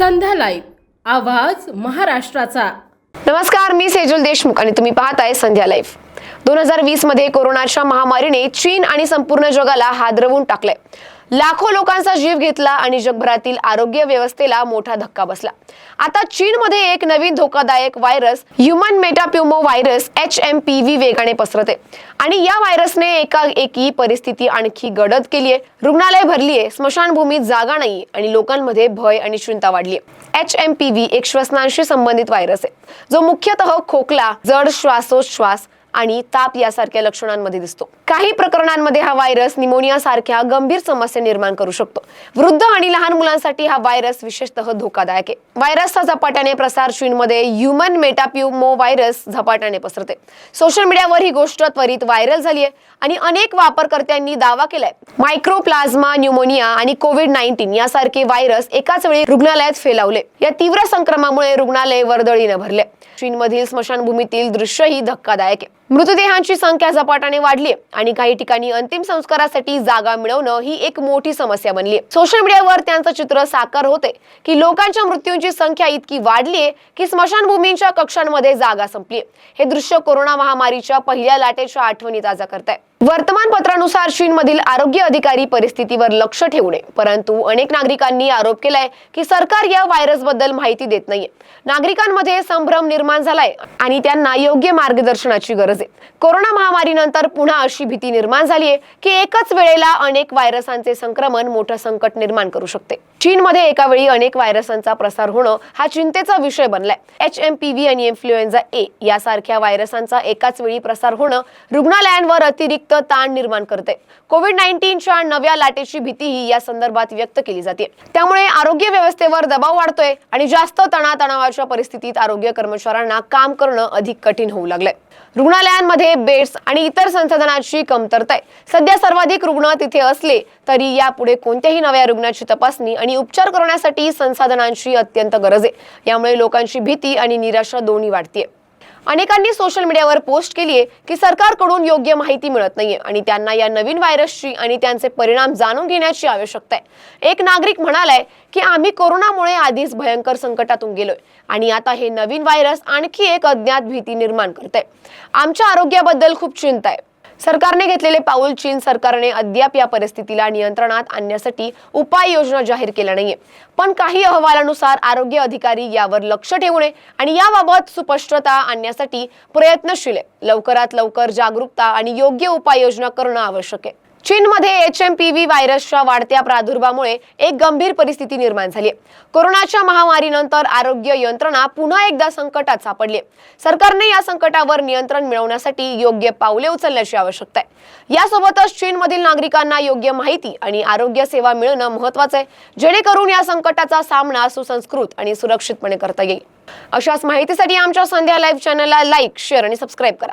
संध्या live. आवाज महाराष्ट्राचा. नमस्कार मी सेजल देशमुख आणि तुम्ही पाहताय संध्या लाईव्ह. दोन हजार वीसमध्ये कोरोनाच्या महामारीने चीन आणि संपूर्ण जगाला हादरवून टाकलंय. लाखो लोकांचा जीव घेतला आणि जगभरातील आरोग्य व्यवस्थेला मोठा धक्का बसला. आता चीनमध्ये एक नवीन धोकादायक virus human metapneumovirus H M P V वेगाने पसरते. आणि या व्हायरसने एका एकी परिस्थिती आणखी गडद केली आहे रुग्णालय भरली आहे स्मशानभूमीत जागा नाही आणि लोकांमध्ये भय आणि चिंता वाढली आहे एच एम पी व्ही एक श्वसनांशी संबंधित व्हायरस आहे. जो मुख्यतः खोकला जड श्वासोच्छ्वास आणि ताप यासारख्या लक्षणांमध्ये दिसतो. काही प्रकरणांमध्ये हा व्हायरस निमोनिया सारख्या गंभीर समस्या निर्माण करू शकतो. वृद्ध आणि लहान मुलांसाठी हा व्हायरस विशेषतः धोकादायक आहे. व्हायरसचा झपाट्याने प्रसार चीनमध्ये ह्युमन मेटाप्युमो व्हायरस झपाट्याने पसरते. सोशल मीडियावर ही गोष्ट त्वरित व्हायरल झाली आहे आणि अनेक वापरकर्त्यांनी दावा केलाय. मायक्रोप्लाझ्मा न्यूमोनिया आणि कोविड नाईन्टीन यासारखे व्हायरस एकाच वेळी रुग्णालयात फेलावले. या तीव्र संक्रमणामुळे रुग्णालय वर्दळीने भरले. चीनमधील स्मशानभूमीतील दृश्य ही धक्कादायक आहे. मृतदेहांची संख्या झपाट्याने वाढली आणि काही ठिकाणी अंतिम संस्कारासाठी जागा मिळवणं ही एक मोठी समस्या बनली आहे सोशल मीडियावर त्यांचं चित्र साकार होते की लोकांच्या मृत्यूंची संख्या इतकी वाढली आहे की स्मशानभूमींच्या कक्षांमध्ये जागा संपली आहे. हे दृश्य कोरोना महामारीच्या पहिल्या लाटेच्या आठवणी ताजा करत आहे वर्तमानपत्रानुसार चीनमधील आरोग्य अधिकारी परिस्थितीवर लक्ष ठेवणे परंतु अनेक नागरिकांनी आरोप केलाय की सरकार या व्हायरसबद्दल माहिती देत नाहीये. नागरिकांमध्ये संभ्रम निर्माण झालाय आणि त्यांना योग्य मार्गदर्शनाची गरज आहे. कोरोना महामारीनंतर पुन्हा अशी भीती निर्माण झाली आहे की एकच वेळेला अनेक व्हायरसांचे संक्रमण मोठं संकट निर्माण करू शकते. चीनमध्ये एका वेळी अनेक व्हायरसांचा प्रसार होणं हा चिंतेचा विषय बनलाय. एच एम पी व्ही आणि इन्फ्लुएन्झा ए यासारख्या व्हायरसांचा एकाच वेळी प्रसार होणं रुग्णालयांवर अतिरिक्त ताण निर्माण करते. कोविड नाईन्टीनच्या नव्या लाटेची भीतीही या संदर्भात व्यक्त केली जाते. त्यामुळे आरोग्य व्यवस्थेवर दबाव वाढतोय आणि जास्त तणातणावाच्या परिस्थितीत आरोग्य कर्मचाऱ्यांना काम करणं अधिक कठीण होऊ लागलंय. रुग्णालयांमध्ये बेड्स आणि इतर संसाधनांची कमतरता आहे. सध्या सर्वाधिक रुग्ण तिथे असले तरी यापुढे कोणत्याही नव्या रुग्णाची तपासणी आणि उपचार करण्यासाठी संसाधनांची अत्यंत गरज आहे. यामुळे लोकांची भीती आणि निराशा दोन्ही वाढतीये. अनेकांनी सोशल मीडियावर पोस्ट केली आहे की सरकारकडून योग्य माहिती मिळत नाहीये आणि त्यांना या नवीन व्हायरसची आणि त्यांचे परिणाम जाणून घेण्याची आवश्यकता आहे. एक नागरिक म्हणालाय की आम्ही कोरोनामुळे आधीच भयंकर संकटातून गेलोय आणि आता हे नवीन व्हायरस आणखी एक अज्ञात भीती निर्माण करते आमच्या आरोग्याबद्दल खूप चिंता आहे. सरकारने घेतलेले पाऊल चीन सरकारने अद्याप या परिस्थितीला नियंत्रणात आणण्यासाठी उपाययोजना जाहीर केल्या नाहीये. पण काही अहवालानुसार आरोग्य अधिकारी यावर लक्ष ठेवणे आणि याबाबत सुपष्टता आणण्यासाठी प्रयत्नशील आहे. लवकरात लवकर जागरूकता आणि योग्य उपाययोजना करणं आवश्यक आहे. चीनमध्ये एच एम पी व्ही व्हायरसच्या वाढत्या प्रादुर्भावामुळे एक गंभीर परिस्थिती निर्माण झाली. कोरोनाच्या महामारीनंतर आरोग्य यंत्रणा पुन्हा एकदा संकटात सापडली. सरकारने या संकटावर नियंत्रण मिळवण्यासाठी योग्य पावले उचलण्याची आवश्यकता आहे. यासोबतच चीनमधील नागरिकांना योग्य माहिती आणि आरोग्य सेवा मिळणं महत्वाचं आहे जेणेकरून या संकटाचा सामना सुसंस्कृत आणि सुरक्षितपणे करता येईल. अशाच माहितीसाठी आमच्या संध्या लाईव्ह चॅनलला लाईक शेअर आणि सबस्क्राईब करा.